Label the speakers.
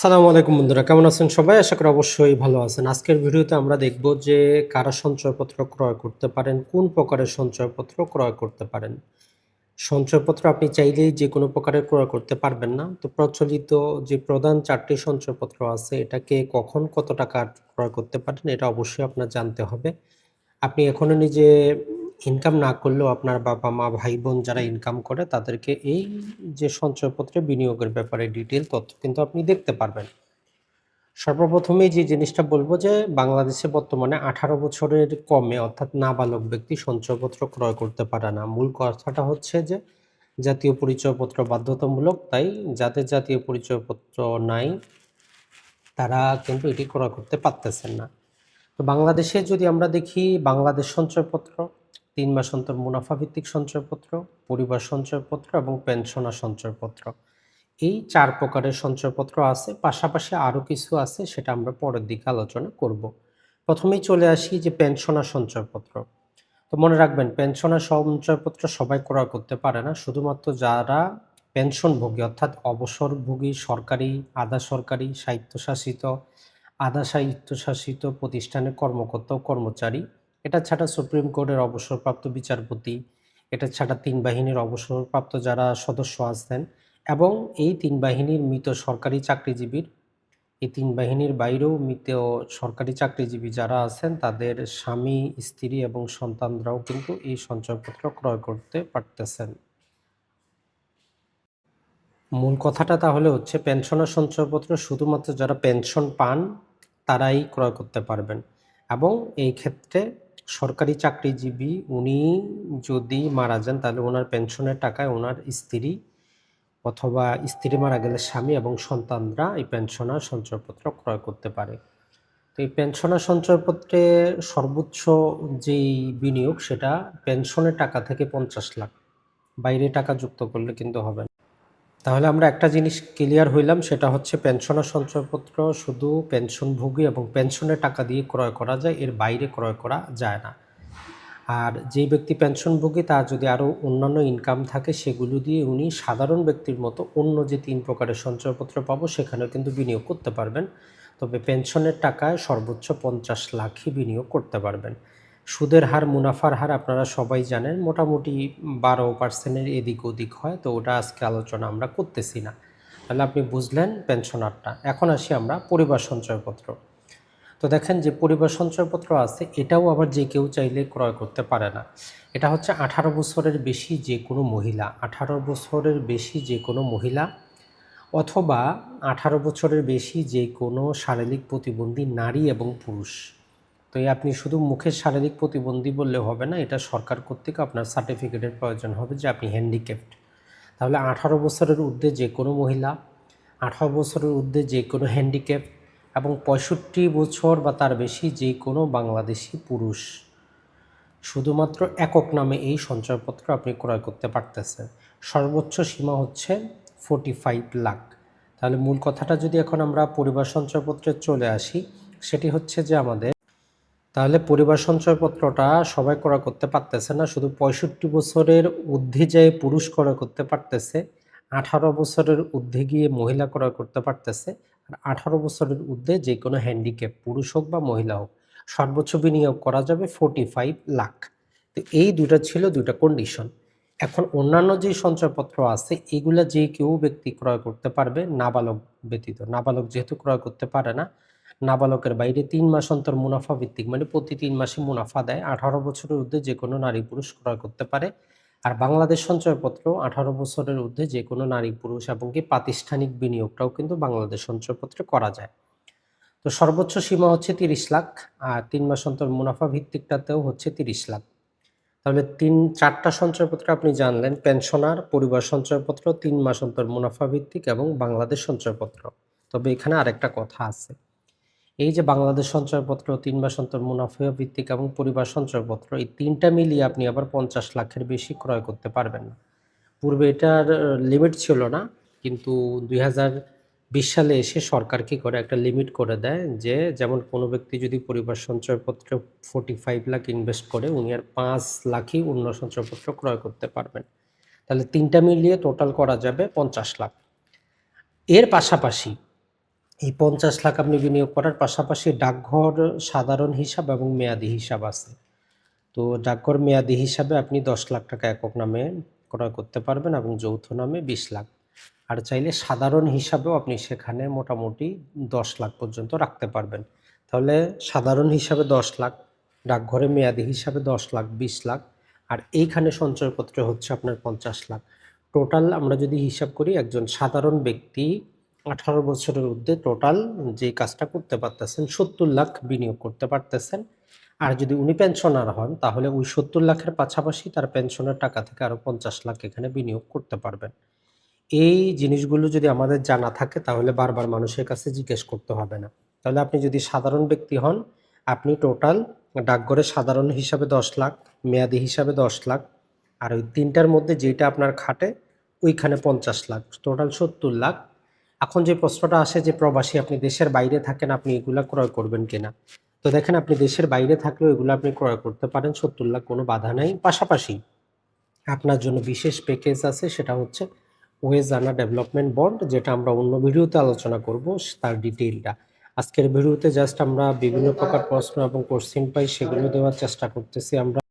Speaker 1: সালামু আলাইকুম বন্ধুরা, কেমন আছেন সবাই? আশা করি অবশ্যই ভালো আছেন। আজকের ভিডিওতে আমরা দেখব যে কারা সঞ্চয়পত্র ক্রয় করতে পারেন, কোন প্রকারের সঞ্চয়পত্র ক্রয় করতে পারেন। সঞ্চয়পত্র আপনি চাইলেই যে কোনো প্রকারের ক্রয় করতে পারবেন না। তো প্রচলিত যে প্রধান চারটি সঞ্চয়পত্র আছে, এটাকে কখন কত টাকা ক্রয় করতে পারেন, এটা অবশ্যই আপনার জানতে হবে। আপনি এখনও নিজে ইনকাম না করলেও আপনার বাবা মা ভাই বোন যারা ইনকাম করে, তাদেরকে এই যে সঞ্চয়পত্রে বিনিয়োগের ব্যাপারে ডিটেল তথ্য কিন্তু আপনি দেখতে পারবেন। সর্বপ্রথমেই যে জিনিসটা বলব যে, বাংলাদেশে বর্তমানে আঠারো বছরের কমে অর্থাৎ নাবালক ব্যক্তি সঞ্চয়পত্র ক্রয় করতে পারে না। মূল কথাটা হচ্ছে যে, জাতীয় পরিচয়পত্র বাধ্যতামূলক, তাই যাদের জাতীয় পরিচয়পত্র নাই, তারা কিন্তু এটি ক্রয় করতে পারতেছেন না। তো বাংলাদেশে যদি আমরা দেখি, বাংলাদেশ সঞ্চয়পত্র তিন মাস অন্তর মুনাফা ভিত্তিক সঞ্চয়পত্র, পরিবার সঞ্চয়পত্র এবং পেনশনার সঞ্চয়পত্র। এই চার প্রকারের সঞ্চয়পত্র আছে, পাশাপাশি আরও কিছু আছে সেটা আমরা পরের দিকে আলোচনা করব। প্রথমেই চলে আসি যে পেনশনার সঞ্চয়পত্র। তো মনে রাখবেন পেনশনার সঞ্চয়পত্র সবাই ক্রয় করতে পারে না, শুধুমাত্র যারা পেনশনভোগী, অর্থাৎ অবসরভোগী, সরকারি, আধা সরকারি, স্বায়ত্তশাসিত, আধা স্বায়ত্তশাসিত প্রতিষ্ঠানের কর্মকর্তা ও কর্মচারী এটা ছাড়া সুপ্রিম কোর্টের অবসরপ্রাপ্ত বিচারপতি, এটা ছাড়া তিন বাহিনীর অবসরপ্রাপ্ত যারা সদস্য আছেন এবং এই তিন বাহিনীর মৃত সরকারি চাকরিজীবীর, এই তিন বাহিনীর বাইরেও মৃত সরকারি চাকরিজীবী যারা আছেন তাদের স্বামী, স্ত্রী এবং সন্তানরাও কিন্তু এই সঞ্চয়পত্র ক্রয় করতে পারতেছেন। মূল কথাটা তাহলে হচ্ছে পেনশনের সঞ্চয়পত্র শুধুমাত্র যারা পেনশন পান, তারাই ক্রয় করতে পারবেন এবং এই ক্ষেত্রে সরকারি চাকরিজীবী উনি যদি মারা যান, তাহলে ওনার পেনশনের টাকায় ওনার স্ত্রী অথবা স্ত্রী মারা গেলে স্বামী এবং সন্তানরা এই পেনশনার সঞ্চয়পত্র ক্রয় করতে পারে। তো এই পেনশনার সঞ্চয়পত্রে সর্বোচ্চ যেই বিনিয়োগ, সেটা পেনশনের টাকা থেকে পঞ্চাশ লাখ। বাইরে টাকা যুক্ত করলে কিন্তু হবে না। তাহলে আমরা একটা জিনিস ক্লিয়ার হইলাম, সেটা হচ্ছে পেনশনের সঞ্চয়পত্র শুধু পেনশনভোগী এবং পেনশনের টাকা দিয়ে ক্রয় করা যায়, এর বাইরে ক্রয় করা যায় না। আর যেই ব্যক্তি পেনশনভোগী তার যদি আরও অন্যান্য ইনকাম থাকে, সেগুলো দিয়ে উনি সাধারণ ব্যক্তির মতো অন্য যে তিন প্রকারের সঞ্চয়পত্র পাবো, সেখানেও কিন্তু বিনিয়োগ করতে পারবেন। তবে পেনশনের টাকায় সর্বোচ্চ পঞ্চাশ লাখই বিনিয়োগ করতে পারবেন। সুদের হার, মুনাফার হার আপনারা সবাই জানেন, মোটামুটি বারো পার্সেন্টের এদিক ওদিক হয়, তো ওটা আজকে আলোচনা আমরা করতেছি না। তাহলে আপনি বুঝলেন পেনশনারটা এখন আসি আমরা পরিবার সঞ্চয়পত্র তো দেখেন যে পরিবার সঞ্চয়পত্র আছে, এটাও আবার যে কেউ চাইলে ক্রয় করতে পারে না। এটা হচ্ছে আঠারো বছরের বেশি যে কোনো মহিলা, আঠারো বছরের বেশি যে কোনো মহিলা অথবা আঠারো বছরের বেশি যে কোনো শারীরিক প্রতিবন্ধী নারী এবং পুরুষ। তো এই আপনি শুধু মুখের শারীরিক প্রতিবন্ধী বললে হবে না, এটা সরকার কর্তৃক আপনার সার্টিফিকেটের প্রয়োজন হবে যে আপনি হ্যান্ডিক্যাপ্ট তাহলে আঠারো বছরের ঊর্ধ্বে যে কোনো মহিলা, আঠারো বছরের ঊর্ধ্বে যে কোনো হ্যান্ডিক্যাপ এবং পঁয়ষট্টি বছর বা তার বেশি যে কোনো বাংলাদেশি পুরুষ, শুধুমাত্র একক নামে এই সঞ্চয়পত্র আপনি ক্রয় করতে পারতেছেন। সর্বোচ্চ সীমা হচ্ছে ফোর্টি ফাইভ লাখ। তাহলে মূল কথাটা যদি এখন আমরা পরিবার সঞ্চয়পত্রে চলে আসি, সেটি হচ্ছে যে আমাদের তাহলে পরিবার সঞ্চয়পত্রটা সবাই ক্রয় করতে পারতেছে না, শুধু পঁয়ষট্টি বছরের ঊর্ধ্বে যেয়ে পুরুষ ক্রয় করতে পারতেছে, আঠারো বছরের ঊর্ধ্বে গিয়ে মহিলা ক্রয় করতে পারতেছে, আর আঠারো বছরের ঊর্ধ্বে যে কোনো হ্যান্ডিক্যাপ পুরুষ হোক বা মহিলা হোক, সর্বোচ্চ বিনিয়োগ করা যাবে ফোর্টি ফাইভ লাখ তো এই দুটা ছিল দুটা কন্ডিশন এখন অন্যান্য যে সঞ্চয়পত্র আছে, এগুলা যে কেউ ব্যক্তি ক্রয় করতে পারবে, নাবালক ব্যতীত, নাবালক যেহেতু ক্রয় করতে পারে না নাবালকের বাইরে তিন মাস অন্তর মুনাফা ভিত্তিক মানে প্রতি তিন মাসে মুনাফা দেয়। আঠারো বছরের ঊর্ধ্বে যে কোনো নারী পুরুষ ক্রয় করতে পারে। আর বাংলাদেশ সঞ্চয়পত্র আঠারো বছরের ঊর্ধ্বে যে কোনো নারী পুরুষ এবং কি প্রাতিষ্ঠানিক বিনিয়োগটাও কিন্তু বাংলাদেশ সঞ্চয়পত্রে করা যায়। তো সর্বোচ্চ সীমা হচ্ছে তিরিশ লাখ, আর তিন মাস অন্তর মুনাফা ভিত্তিকটাতেও হচ্ছে তিরিশ লাখ। তাহলে তিন, চারটা সঞ্চয়পত্র আপনি জানলেন, পেনশনার, পরিবার সঞ্চয়পত্র, তিন মাস অন্তর মুনাফা ভিত্তিক এবং বাংলাদেশ সঞ্চয়পত্র। তবে এখানে আরেকটা কথা আছে। এই যে বাংলাদেশ সঞ্চয়পত্র, তিন মাস অন্তর মুনাফা, ভিত্তিক এবং পরিবার সঞ্চয়পত্র, এই তিনটা মিলিয়ে আপনি আবার পঞ্চাশ লাখের বেশি ক্রয় করতে পারবেন না। পূর্বে এটার লিমিট ছিল না, কিন্তু দুই বিশ সালে এসে সরকার কি করে, একটা লিমিট করে দেয় যে যেমন কোনো ব্যক্তি যদি পরিবার সঞ্চয়পত্রে ফোর্টি ফাইভ লাখ ইনভেস্ট করে, উনি আর পাঁচ লাখই অন্য সঞ্চয়পত্র ক্রয় করতে পারবেন। তাহলে তিনটা মিলিয়ে টোটাল করা যাবে পঞ্চাশ লাখ। এর পাশাপাশি এই পঞ্চাশ লাখ আপনি বিনিয়োগ করার পাশাপাশি ডাকঘর সাধারণ হিসাব এবং মেয়াদি হিসাব আছে। তো ডাকঘর মেয়াদি হিসাবে আপনি দশ লাখ টাকা একক নামে ক্রয় করতে পারবেন এবং যৌথ নামে বিশ লাখ। আর চাইলে সাধারণ হিসাবেও আপনি সেখানে মোটামুটি দশ লাখ পর্যন্ত রাখতে পারবেন। তাহলে সাধারণ হিসাবে দশ লাখ, ডাকঘরে মেয়াদি হিসাবে দশ লাখ, বিশ লাখ, আর এইখানে সঞ্চয়পত্র হচ্ছে আপনার পঞ্চাশ লাখ। টোটাল আমরা যদি হিসাব করি, একজন সাধারণ ব্যক্তি আঠারো বছরের ঊর্ধ্বে টোটাল যে কাজটা করতে পারতেছেন, সত্তর লাখ বিনিয়োগ করতে পারতেছেন। আর যদি উনি পেনশনার হন, তাহলে ওই সত্তর লাখের পাশাপাশি তার পেনশনের টাকা থেকে আরও পঞ্চাশ লাখ এখানে বিনিয়োগ করতে পারবেন। এই জিনিসগুলো যদি আমাদের জানা থাকে, তাহলে বারবার মানুষের কাছে জিজ্ঞেস করতে হবে না। তাহলে আপনি যদি সাধারণ ব্যক্তি হন, আপনি টোটাল ডাকঘরে সাধারণ হিসাবে দশ লাখ, মেয়াদি হিসাবে দশ লাখ, আর ওই তিনটার মধ্যে যেটা আপনার খাটে, ওইখানে পঞ্চাশ লাখ টোটাল সত্তর লাখ এখন যে প্রশ্নটা আসে যে প্রবাসী, আপনি দেশের বাইরে থাকেন, আপনি এগুলা ক্রয় করবেন কিনা? তো দেখেন, আপনি দেশের বাইরে থাকলেও এগুলো আপনি ক্রয় করতে পারেন সত্তর লাখ কোনো বাধা নাই। পাশাপাশি আপনার জন্য বিশেষ প্যাকেজ আছে, সেটা হচ্ছে ওয়েজ আনা ডেভেলপমেন্ট বন্ড, যেটা আমরা অন্য ভিডিওতে আলোচনা করব তার ডিটেইলটা। আজকের ভিডিওতে জাস্ট আমরা বিভিন্ন প্রকার প্রশ্ন এবং কোশ্চেন পাই, সেগুলো দেওয়ার চেষ্টা করতেছি আমরা।